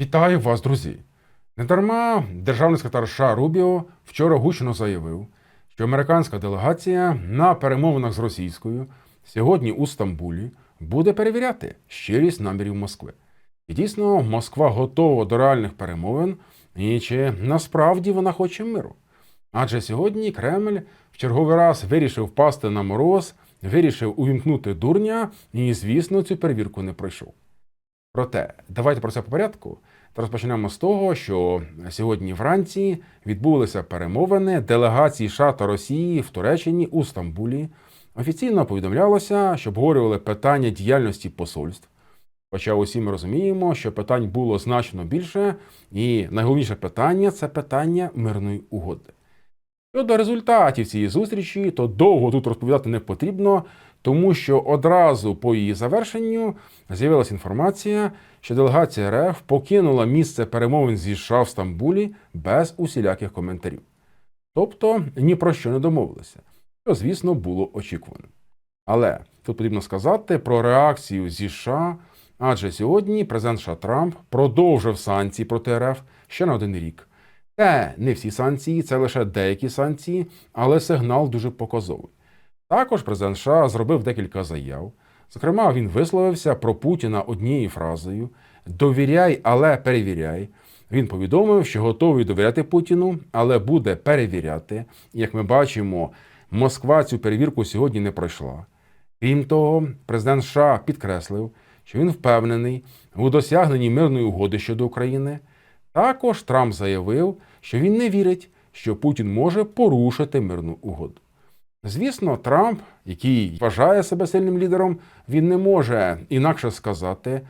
Вітаю вас, друзі! Недарма державний секретар США Рубіо вчора гучно заявив, що американська делегація на перемовинах з російською сьогодні у Стамбулі буде перевіряти щирість намірів Москви. І дійсно, Москва готова до реальних перемовин, і чи насправді вона хоче миру. Адже сьогодні Кремль в черговий раз вирішив впасти на мороз, вирішив увімкнути дурня, і, звісно, цю перевірку не пройшов. Проте, давайте про це по порядку. Та розпочнемо з того, що сьогодні вранці відбулися перемовини делегації США Росії в Туреччині у Стамбулі. Офіційно повідомлялося, що обговорювали питання діяльності посольств. Хоча усі ми розуміємо, що питань було значно більше, і найголовніше питання це питання мирної угоди. Щодо результатів цієї зустрічі, то довго тут розповідати не потрібно, тому що одразу по її завершенню з'явилася інформація, що делегація РФ покинула місце перемовин зі США в Стамбулі без усіляких коментарів. Тобто ні про що не домовилися, що, звісно, було очікуваним. Але тут потрібно сказати про реакцію зі США, адже сьогодні президент США Трамп продовжив санкції проти РФ ще на один рік. Це не всі санкції, це лише деякі санкції, але сигнал дуже показовий. Також президент США зробив декілька заяв. Зокрема, він висловився про Путіна однією фразою: довіряй, але перевіряй. Він повідомив, що готовий довіряти Путіну, але буде перевіряти. Як ми бачимо, Москва цю перевірку сьогодні не пройшла. Крім того, президент США підкреслив, що він впевнений у досягненні мирної угоди щодо України. Також Трамп заявив, що він не вірить, що Путін може порушити мирну угоду. Звісно, Трамп, який вважає себе сильним лідером, він не може інакше сказати,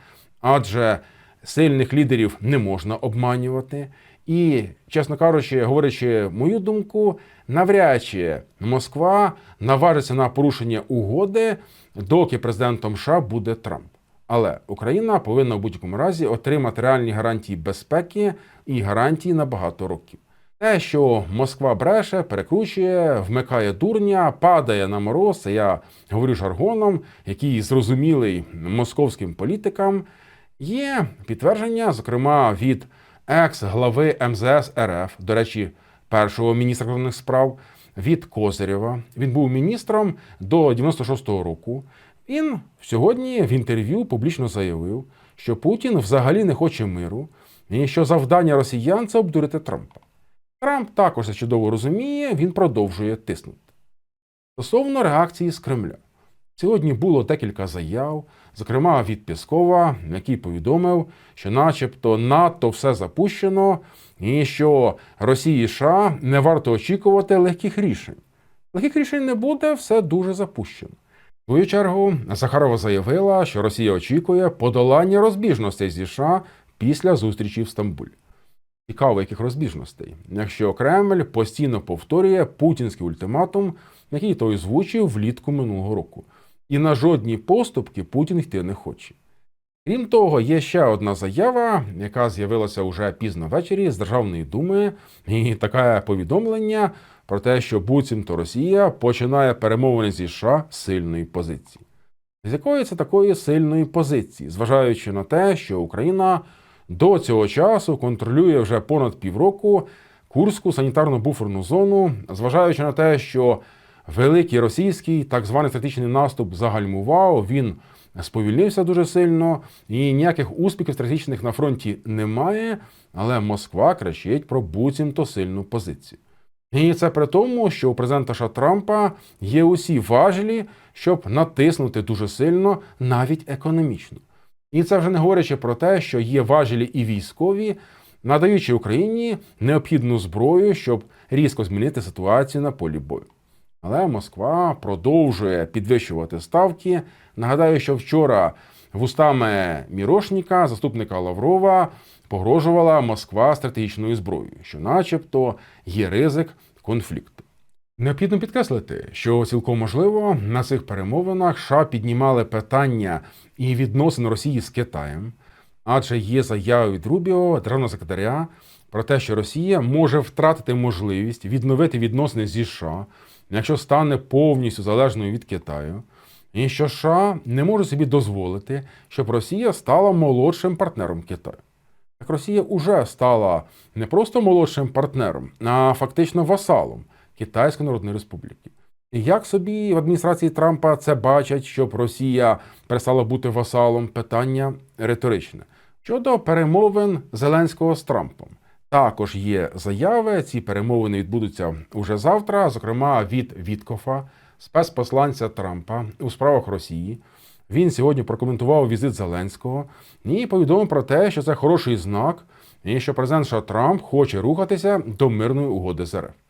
адже сильних лідерів не можна обманювати. І, чесно кажучи, говорячи мою думку, навряд чи Москва наважиться на порушення угоди, доки президентом США буде Трамп. Але Україна повинна в будь-якому разі отримати реальні гарантії безпеки і гарантії на багато років. Те, що Москва бреше, перекручує, вмикає дурня, падає на мороз, я говорю жаргоном, який зрозумілий московським політикам, є підтвердження, зокрема, від екс-глави МЗС РФ, до речі, першого міністра закордонних справ, від Козирєва. Він був міністром до 96-го року. Він сьогодні в інтерв'ю публічно заявив, що Путін взагалі не хоче миру, і що завдання росіян це обдурити Трампа. Трамп також це чудово розуміє, він продовжує тиснути. Стосовно реакції з Кремля, сьогодні було декілька заяв, зокрема від Піскова, який повідомив, що, начебто, надто все запущено, і що Росії і США не варто очікувати легких рішень. Легких рішень не буде, все дуже запущено. В свою чергу Захарова заявила, що Росія очікує подолання розбіжностей зі США після зустрічі в Стамбулі. Цікаво, яких розбіжностей, якщо Кремль постійно повторює путінський ультиматум, який той озвучив влітку минулого року, і на жодні поступки Путін йти не хоче. Крім того, є ще одна заява, яка з'явилася уже пізно ввечері з Державної думи, і таке повідомлення про те, що буцімто Росія починає перемовини зі США з сильної позиції. З якої це такої сильної позиції, зважаючи на те, що Україна до цього часу контролює вже понад півроку Курську санітарно-буферну зону, зважаючи на те, що великий російський так званий стратегічний наступ загальмував, він сповільнився дуже сильно, і ніяких успіхів стратегічних на фронті немає. Але Москва кричить про буцімто сильну позицію. І це при тому, що у президента США Трампа є усі важелі, щоб натиснути дуже сильно, навіть економічно. І це вже не говорячи про те, що є важелі і військові, надаючи Україні необхідну зброю, щоб різко змінити ситуацію на полі бою. Але Москва продовжує підвищувати ставки. Нагадаю, що вчора вустами Мірошніка, заступника Лаврова, погрожувала Москва стратегічною зброєю, що, начебто, є ризик конфлікту. Необхідно підкреслити, що цілком можливо на цих перемовинах США піднімали питання і відносин Росії з Китаєм, адже є заяви від Рубіо, державного секретаря, про те, що Росія може втратити можливість відновити відносини зі США, якщо стане повністю залежною від Китаю, і що США не може собі дозволити, щоб Росія стала молодшим партнером Китаю. Так Росія уже стала не просто молодшим партнером, а фактично васалом Китайської Народної Республіки. І як собі в адміністрації Трампа це бачать, щоб Росія перестала бути васалом? Питання риторичне. Щодо перемовин Зеленського з Трампом, також є заяви. Ці перемовини відбудуться уже завтра, зокрема від Віткофа, спецпосланця Трампа у справах Росії. Він сьогодні прокоментував візит Зеленського і повідомив про те, що це хороший знак, і що президент США Трамп хоче рухатися до мирної угоди з РФ.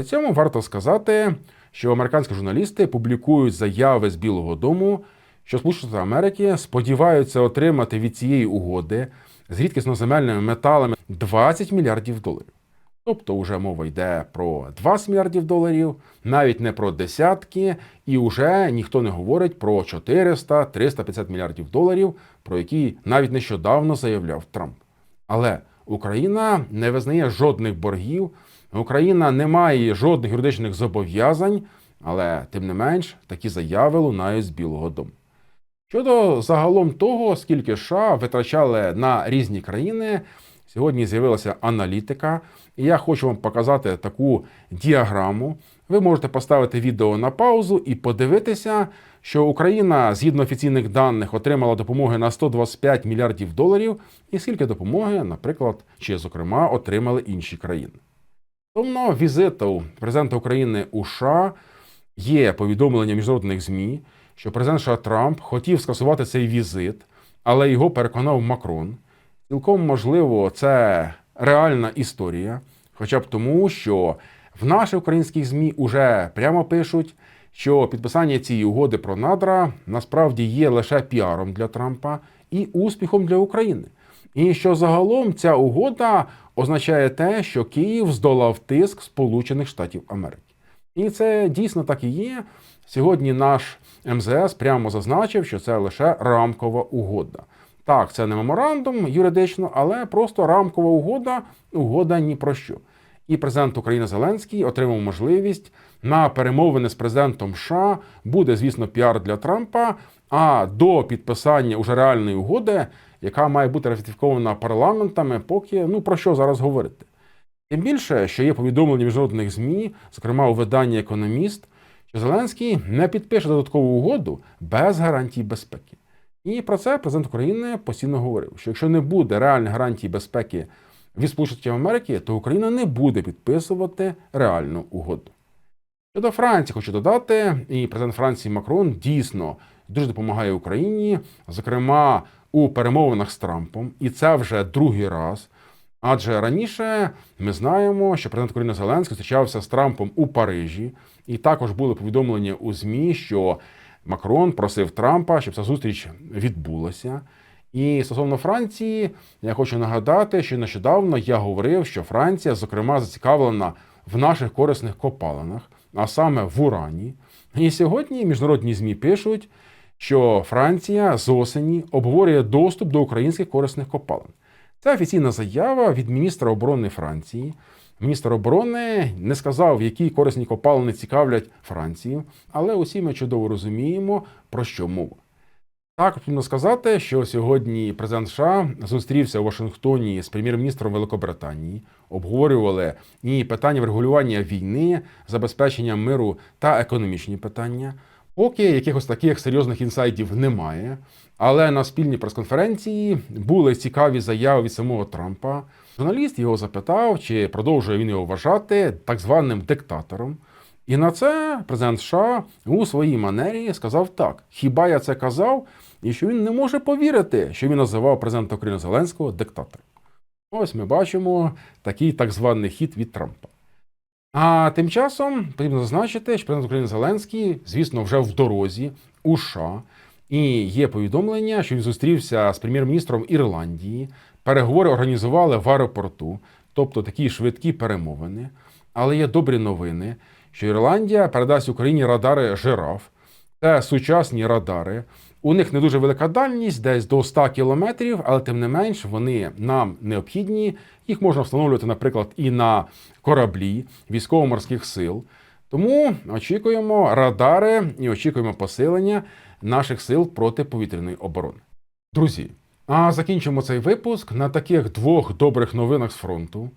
Для цьому варто сказати, що американські журналісти публікують заяви з Білого Дому, що Сполучені Штати Америки сподіваються отримати від цієї угоди з рідкісноземельними металами 20 мільярдів доларів. Тобто, вже мова йде про 20 мільярдів доларів, навіть не про десятки, і вже ніхто не говорить про 400-350 мільярдів доларів, про які навіть нещодавно заявляв Трамп. Але Україна не визнає жодних боргів, Україна не має жодних юридичних зобов'язань, але тим не менш такі заяви лунають з Білого Дому. Щодо загалом того, скільки США витрачали на різні країни, сьогодні з'явилася аналітика, і я хочу вам показати таку діаграму. Ви можете поставити відео на паузу і подивитися, що Україна, згідно офіційних даних, отримала допомоги на 125 мільярдів доларів, і скільки допомоги, наприклад, чи, зокрема, отримали інші країни. Стосовно візиту президента України у США є повідомлення міжнародних ЗМІ, що президент США Трамп хотів скасувати цей візит, але його переконав Макрон. Цілком можливо, це реальна історія, хоча б тому, що в наших українських ЗМІ уже прямо пишуть, що підписання цієї угоди про надра насправді є лише піаром для Трампа і успіхом для України. І що загалом ця угода означає те, що Київ здолав тиск Сполучених Штатів Америки. І це дійсно так і є. Сьогодні наш МЗС прямо зазначив, що це лише рамкова угода. Так, це не меморандум юридично, але просто рамкова угода, угода ні про що. І президент України Зеленський отримав можливість на перемовини з президентом США. Буде, звісно, піар для Трампа. А до підписання уже реальної угоди, яка має бути ратифікована парламентами, поки ну про що зараз говорити. Тим більше, що є повідомлення міжнародних ЗМІ, зокрема у виданні Економіст, що Зеленський не підпише додаткову угоду без гарантій безпеки. І про це президент України постійно говорив: що якщо не буде реальних гарантій безпеки від Сполучених Америки, то Україна не буде підписувати реальну угоду. Щодо Франції, хочу додати, і президент Франції Макрон дійсно дуже допомагає Україні, зокрема у перемовинах з Трампом, і це вже другий раз. Адже раніше ми знаємо, що президент України Зеленський зустрічався з Трампом у Парижі, і також були повідомлення у ЗМІ, що Макрон просив Трампа, щоб ця зустріч відбулася. І стосовно Франції, я хочу нагадати, що нещодавно я говорив, що Франція, зокрема, зацікавлена в наших корисних копалинах, а саме в Урані. І сьогодні міжнародні ЗМІ пишуть, що Франція з осені обговорює доступ до українських корисних копалин. Це офіційна заява від міністра оборони Франції. Міністр оборони не сказав, які корисні копалини цікавлять Францію, але усі ми чудово розуміємо, про що мова. Так, потрібно сказати, що сьогодні президент США зустрівся у Вашингтоні з прем'єр-міністром Великобританії, обговорювали і питання врегулювання війни, забезпечення миру та економічні питання. Поки якихось таких серйозних інсайдів немає, але на спільній прес-конференції були цікаві заяви від самого Трампа. Журналіст його запитав, чи продовжує він його вважати так званим диктатором. І на це президент США у своїй манері сказав так: хіба я це казав? І що він не може повірити, що він називав президента України Зеленського диктатором. Ось ми бачимо такий так званий хід від Трампа. А тим часом потрібно зазначити, що президент України Зеленський, звісно, вже в дорозі у США. І є повідомлення, що він зустрівся з прем'єр-міністром Ірландії. Переговори організували в аеропорту, тобто такі швидкі перемовини. Але є добрі новини, що Ірландія передасть Україні радари жираф. Це сучасні радари. У них не дуже велика дальність, десь до 100 кілометрів, але тим не менш вони нам необхідні. Їх можна встановлювати, наприклад, і на кораблі військово-морських сил. Тому очікуємо радари і очікуємо посилення наших сил протиповітряної оборони. Друзі, А закінчимо цей випуск на таких двох добрих новинах з фронту.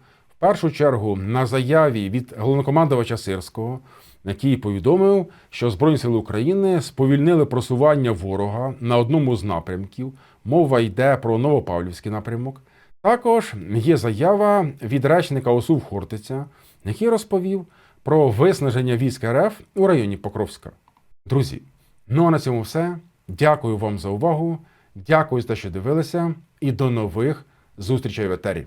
Першу чергу на заяві від головнокомандувача Сирського, який повідомив, що Збройні сили України сповільнили просування ворога на одному з напрямків. Мова йде про Новопавлівський напрямок. Також є заява від речника ОСУВ Хортиця, який розповів про виснаження військ РФ у районі Покровська. Друзі, ну а на цьому все. Дякую вам за увагу. Дякую за те, що дивилися, і до нових зустрічей в етері.